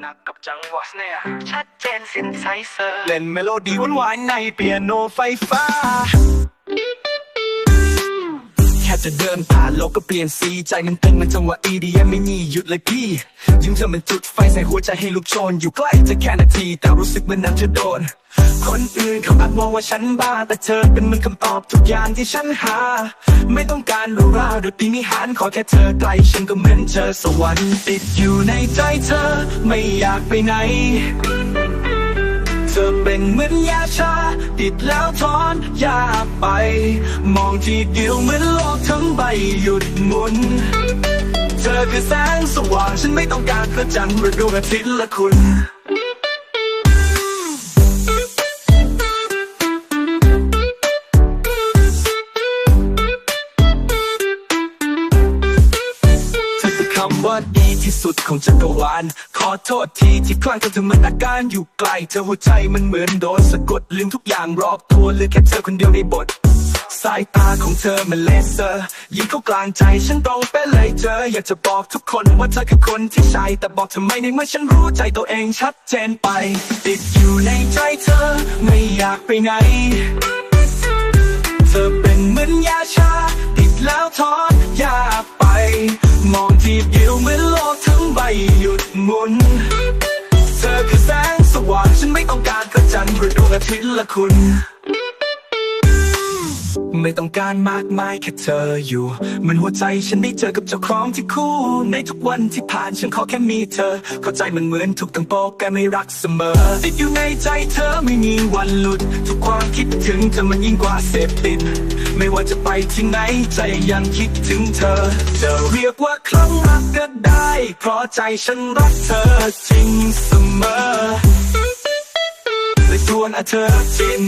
หนักกับจังหวะเนี่ยชัดเจนสินไซเซอร์ เล่นเมโลดี้หวานๆในเปียโนไฟฟ้า แค่จะเดินผ่านโลกก็เปลี่ยนสี ใจมันเต้นมันจังหวะ EDM ไม่มีหยุดเลยพี่ ยิ่งเธอมันจุดไฟใส่หัวใจให้ลุกโชน อยู่ใกล้จะแค่นาที แต่รู้สึกเหมือนนั้นจะโดน คนอื่นเขาอาจมองว่าฉันบ้า แต่เธอเป็นเหมือนคำตอบทุกอย่างที่ฉันหา ไม่ต้องการรู้ราหรือปีนิหารขอแค่เธอใกล้ฉันก็เหมือนเจอสวรรค์ติดอยู่ในใจเธอ ไม่อยากไปไหน เธอเป็นเหมือนยาชา ติดแล้วถอนยาไป มองทีเดียวเหมือนโลกทั้งใบหยุดหมุนเธอคือแสงสว่างฉันไม่ต้องการพระจันทร์หรือดวงอาทิตย์ละคุณ ว่าดีที่สุดของจักรวาล ขอโทษทีที่คลั่งกับเธอมันอาการอยู่ไกล เธอหัวใจมันเหมือนโดนสะกดลืมทุกอย่างรอบตัวเหลือแค่เธอคนเดียวในบทสายตาของเธอมันเลเซอร์ ยิงเข้ากลางใจฉันตรงเป๊ะเลยเธออยากจะบอกทุกคนว่าเธอคือคนที่ใช่ แต่บอกทำไมในเมื่อฉันรู้ใจตัวเองชัดเจนไป ติดอยู่ในใจเธอ ไม่อยากไปไหน คือแสงสว่างฉันไม่ต้องการพระจันทร์หรือดวงอาทิตย์ละคุณ ไม่ต้องการมากมายแค่เธออยู่เหมือนหัวใจฉันได้เจอกับเจ้าของที่คู่ ในทุกวันที่ผ่านฉันขอแค่มีเธอ เข้าใจมันเหมือนถูกตั้งโปรแกรมไม่รักเสมอติดอยู่ในใจเธอไม่มีวันหลุด ทุกความคิดถึงเธอมันยิ่งกว่าเสพติด ไม่ว่าจะไปที่ไหนใจยังคิดถึงเธอจะเรียกว่าคลั่งรักก็ได้ เพราะใจฉันรักเธอจริงเสมอเลยชวนอาเธอจิน